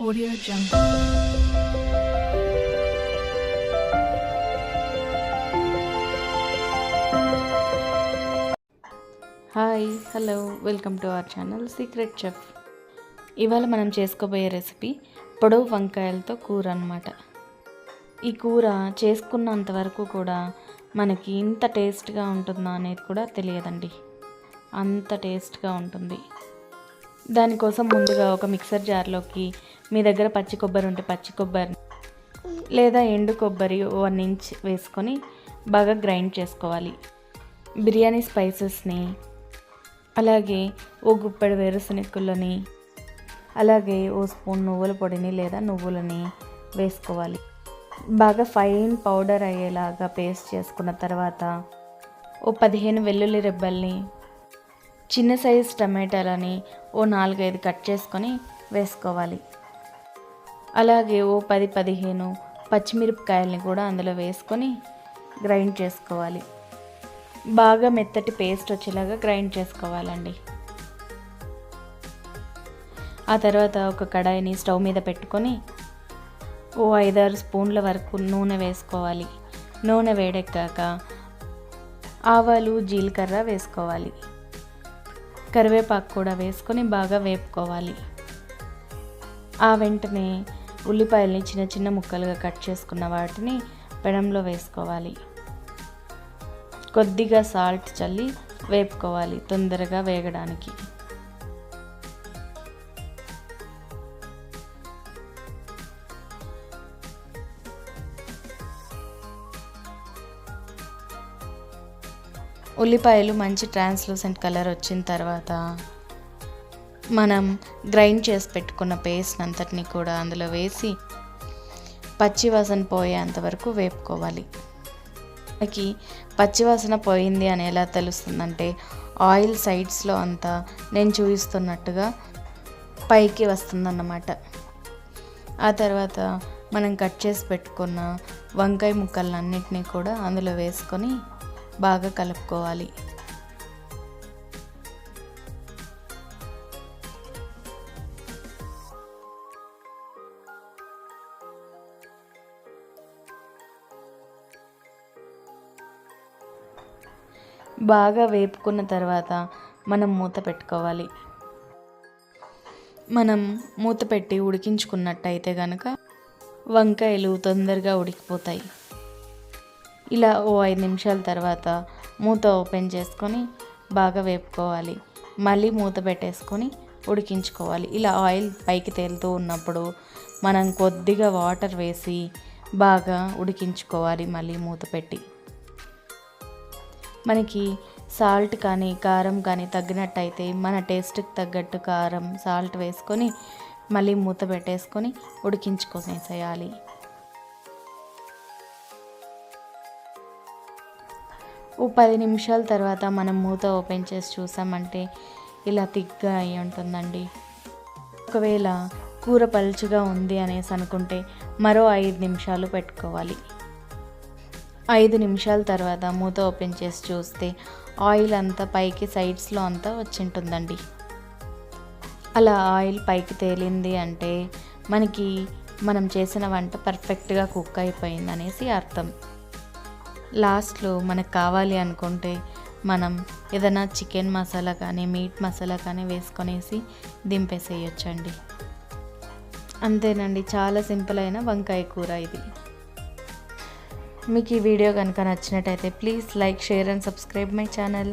Audio Jungle. Hi hello welcome to our channel secret chef ఇవాళ మనం చేసుకోబోయే recipe పొడవు వంకాయలతో కూర అనమాట ఈ కూర చేసుకున్నంత వరకు కూడా మనకి ఇంత టేస్ట్గా ఉంటుందా అనేది కూడా తెలియదండి. అంత టేస్ట్గా ఉంటుంది. దానికోసం ముందుగా ఒక మిక్సర్ జార్లోకి మీ దగ్గర పచ్చి కొబ్బరి ఉంటే పచ్చి కొబ్బరి లేదా ఎండు కొబ్బరి వన్ ఇంచ్ వేసుకొని బాగా గ్రైండ్ చేసుకోవాలి. బిర్యానీ స్పైసెస్ని అలాగే ఓ గుప్పెడు వేరుశనగలని అలాగే ఓ స్పూన్ నువ్వుల పొడిని లేదా నువ్వులని వేసుకోవాలి. బాగా ఫైన్ పౌడర్ అయ్యేలాగా పేస్ట్ చేసుకున్న తర్వాత ఓ పదిహేను వెల్లుల్లి రెబ్బల్ని చిన్న సైజ్ టమాటాలని ఓ నాలుగైదు కట్ చేసుకొని వేసుకోవాలి. అలాగే ఓ పది పదిహేను పచ్చిమిరపకాయల్ని కూడా అందులో వేసుకొని గ్రైండ్ చేసుకోవాలి. బాగా మెత్తటి పేస్ట్ వచ్చేలాగా గ్రైండ్ చేసుకోవాలండి. ఆ తర్వాత ఒక కడాయిని స్టవ్ మీద పెట్టుకొని ఓ ఐదారు స్పూన్ల వరకు నూనె వేసుకోవాలి. నూనె వేడెక్కాక ఆవాలు జీలకర్ర వేసుకోవాలి. కరివేపాకు కూడా వేసుకొని బాగా వేపుకోవాలి. ఆ వెంటనే ఉల్లిపాయల్ని చిన్న చిన్న ముక్కలుగా కట్ చేసుకున్న వాటిని పెనంలో వేసుకోవాలి. కొద్దిగా సాల్ట్ చల్లి వేపుకోవాలి తొందరగా వేగడానికి. ఉల్లిపాయలు మంచి ట్రాన్స్లూసెంట్ కలర్ వచ్చిన తర్వాత మనం గ్రైండ్ చేసి పెట్టుకున్న పేస్ట్ అంతటిని కూడా అందులో వేసి పచ్చివాసన పోయేంత వరకు వేపుకోవాలి. మనకి పచ్చివాసన పోయింది అని ఎలా తెలుస్తుందంటే ఆయిల్ సైడ్స్లో అంతా నేను చూపిస్తున్నట్టుగా పైకి వస్తుందన్నమాట. ఆ తర్వాత మనం కట్ చేసి పెట్టుకున్న వంకాయ ముక్కలన్నింటినీ కూడా అందులో వేసుకొని బాగా కలుపుకోవాలి. బాగా వేపుకున్న తర్వాత మనం మూత పెట్టుకోవాలి. మనం మూత పెట్టి ఉడికించుకున్నట్టయితే కనుక వంకాయలు తొందరగా ఉడికిపోతాయి. ఇలా ఓ ఐదు నిమిషాల తర్వాత మూత ఓపెన్ చేసుకొని బాగా వేపుకోవాలి. మళ్ళీ మూత పెట్టేసుకొని ఉడికించుకోవాలి. ఇలా ఆయిల్ పైకి తేలుతూ ఉన్నప్పుడు మనం కొద్దిగా వాటర్ వేసి బాగా ఉడికించుకోవాలి మళ్ళీ మూత పెట్టి. మనకి సాల్ట్ కానీ కారం కానీ తగ్గినట్టయితే మన టేస్ట్కి తగ్గట్టు కారం సాల్ట్ వేసుకొని మళ్ళీ మూత పెట్టేసుకొని ఉడికించుకొనేసేయాలి. ఓ పది నిమిషాల తర్వాత మనం మూత ఓపెన్ చేసి చూసామంటే ఇలా తిగ్గా అయి ఉంటుందండి. ఒకవేళ కూర పలుచుగా ఉంది అనేసి అనుకుంటే మరో ఐదు నిమిషాలు పెట్టుకోవాలి. ఐదు నిమిషాల తర్వాత మూత ఓపెన్ చేసి చూస్తే ఆయిల్ అంతా పైకి సైడ్స్లో అంతా వచ్చింటుందండి. అలా ఆయిల్ పైకి తేలింది అంటే మనకి మనం చేసిన వంట పర్ఫెక్ట్గా కుక్ అయిపోయింది అనేసి అర్థం. లాస్ట్లో మనకు కావాలి అనుకుంటే మనం ఏదైనా చికెన్ మసాలా కానీ మీట్ మసాలా కానీ వేసుకొనేసి దింపేసేయచ్చండి. అంతేనండి చాలా సింపుల్ అయిన వంకాయ కూర ఇది. మీకు ఈ వీడియో కనుక నచ్చినట్టయితే please like share and subscribe my channel.